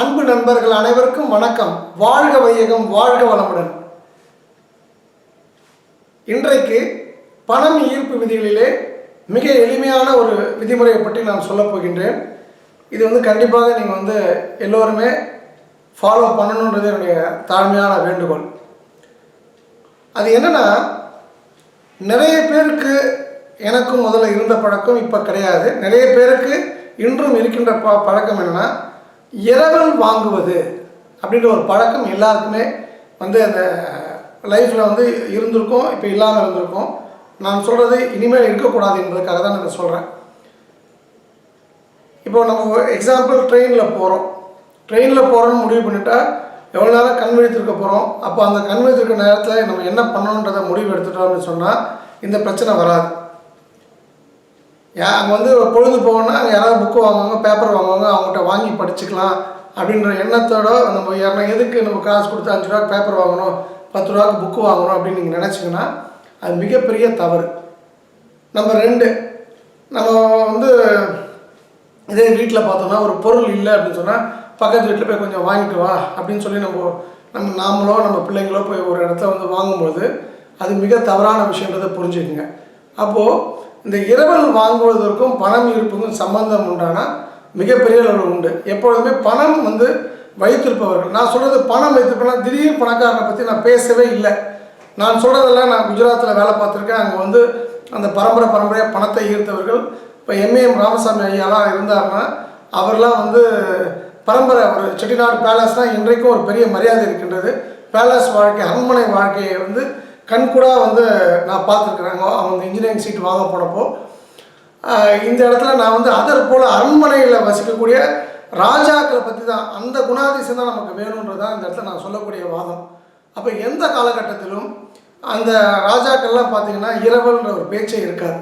அன்பு நண்பர்கள் அனைவருக்கும் வணக்கம். வாழ்க வையகம் வாழ்க வளமுடன். இன்றைக்கு பணம் ஈர்ப்பு விதிகளிலே மிக எளிமையான ஒரு விதிமுறையை பற்றி நான் சொல்லப் போகின்றேன். இது வந்து கண்டிப்பாக நீங்கள் வந்து எல்லோருமே ஃபாலோ பண்ணணுன்றது என்னுடைய தாழ்மையான வேண்டுகோள். அது என்னென்னா நிறைய பேருக்கு எனக்கும் முதல்ல இருந்த பழக்கம் இப்போ கிடையாது. நிறைய பேருக்கு இன்றும் இருக்கின்ற ப பழக்கம் என்னென்னா இரவல் வாங்குவது அப்படின்ற ஒரு பழக்கம் எல்லாருக்குமே வந்து அந்த லைஃப்பில் வந்து இருந்திருக்கும் இப்போ இல்லாமல் இருந்திருக்கும். நான் சொல்கிறது இனிமேல் இருக்கக்கூடாது என்பதற்காக தான் நான் சொல்கிறேன் இப்போ நம்ம எக்ஸாம்பிள் ட்ரெயினில் போகிறோம் ட்ரெயினில் போகிறோன்னு முடிவு பண்ணிட்டா எவ்வளோ நேரம் கண் விழித்திருக்க போகிறோம் அப்போ அந்த கண் விழித்திருக்க நேரத்தில் நம்ம என்ன பண்ணணுன்றதை முடிவு எடுத்துட்டோம்னு சொன்னால் இந்த பிரச்சனை வராது. ஏன் அங்கே வந்து பொழுது போகணும்னா அங்கே யாராவது புக்கு வாங்குவாங்க பேப்பர் வாங்குவாங்க அவங்ககிட்ட வாங்கி படிச்சுக்கலாம் அப்படின்ற எண்ணத்தோட நம்ம யாருன்னா எதுக்கு நம்ம காசு கொடுத்து அஞ்சு ரூபாய்க்கு பேப்பர் வாங்கணும் பத்து ரூபாய்க்கு புக்கு வாங்கணும் அப்படின்னு நீங்கள் நினச்சிங்கன்னா அது மிகப்பெரிய தவறு. நம்பர் ரெண்டு நம்ம வந்து இதே வீட்டில் பார்த்தோம்னா ஒரு பொருள் இல்லை அப்படின்னு சொன்னால் பக்கத்து வீட்டில் போய் கொஞ்சம் வாங்கிட்டு வா அப்படின்னு சொல்லி நம்ம நம்ம நாமளோ நம்ம பிள்ளைங்களோ போய் ஒரு இடத்த வந்து வாங்கும்போது அது மிக தவறான விஷயன்றதை புரிஞ்சுக்குங்க. அப்போது இந்த இரவல் வாங்குவதற்கும் பணம் இருப்புக்கும் சம்பந்தம் உண்டானா? மிகப்பெரிய அளவு உண்டு. எப்பொழுதுமே பணம் வந்து வைத்திருப்பவர்கள். நான் சொல்கிறது பணம் வைத்திருப்பேன் திடீர் பணக்காரனை பற்றி நான் பேசவே இல்லை. நான் சொல்கிறதெல்லாம் நான் குஜராத்தில் வேலை பார்த்துருக்கேன். அங்கே வந்து அந்த பரம்பரை பரம்பரையாக பணத்தை ஈர்த்தவர்கள். இப்போ எம்ஏஎம் ராமசாமி ஐயாலாம் இருந்தாருன்னா அவர்லாம் வந்து பரம்பரை ஒரு செட்டிநாடு பேலஸ்னால் இன்றைக்கும் ஒரு பெரிய மரியாதை இருக்கின்றது. பேலஸ் வாழ்க்கை அரண்மனை வாழ்க்கையை வந்து கண்கூடாக வந்து நான் பார்த்துருக்குறேங்க அவங்க இன்ஜினியரிங் சீட் வாங்க போனப்போ இந்த இடத்துல நான் வந்து அதர் போல் அரண்மனையில் வசிக்கக்கூடிய ராஜாக்களை பற்றி தான் அந்த குணாதிசயம் தான் நமக்கு வேணுன்றது தான் இந்த இடத்துல நான் சொல்லக்கூடிய வாதம். அப்போ எந்த காலகட்டத்திலும் அந்த ராஜாக்கள்லாம் பார்த்தீங்கன்னா இரவல்ன்ற ஒரு பேச்சே இருக்காது.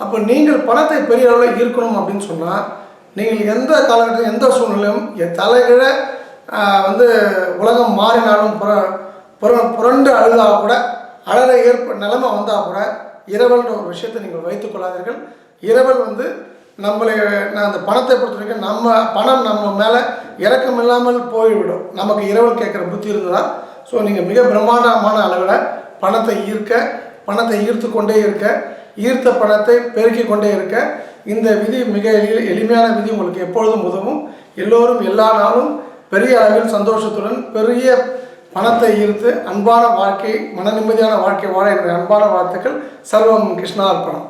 அப்போ நீங்கள் பணத்தை பெரிய அளவில் ஈர்க்கணும் அப்படின்னு சொன்னால் நீங்கள் எந்த காலகட்டத்தில் எந்த சூழ்நிலையும் என் வந்து உலகம் மாறினாலும் புற புற புரண்டு அழுதாக கூட அழற ஏற்ப நிலைமை வந்தால் கூட இரவல்ன்ற ஒரு விஷயத்தை நீங்கள் வைத்துக்கொள்ளாதீர்கள் இரவல் வந்து நம்மளை நான் அந்த பணத்தை பொறுத்த வரைக்கும் நம்ம பணம் நம்ம மேலே இறக்கம் இல்லாமல் போய்விடும். நமக்கு இரவல் கேட்குற புத்தி இருந்ததா? ஸோ நீங்கள் மிக பிரம்மாண்டமான அளவில் பணத்தை ஈர்க்க பணத்தை ஈர்த்து கொண்டே இருக்க ஈர்த்த பணத்தை பெருக்கிக் கொண்டே இருக்க இந்த விதி மிக எளி எளிமையான விதி உங்களுக்கு எப்பொழுதும் உதவும். எல்லோரும் எல்லா நாளும் பெரிய அளவில் சந்தோஷத்துடன் பெரிய பணத்தை ஈர்த்து அன்பான வாழ்க்கை மன நிம்மதியான வாழ்க்கை வாழ என்னுடைய அன்பான வாழ்த்துக்கள் சர்வம் கிருஷ்ணா அர்ப்பணம்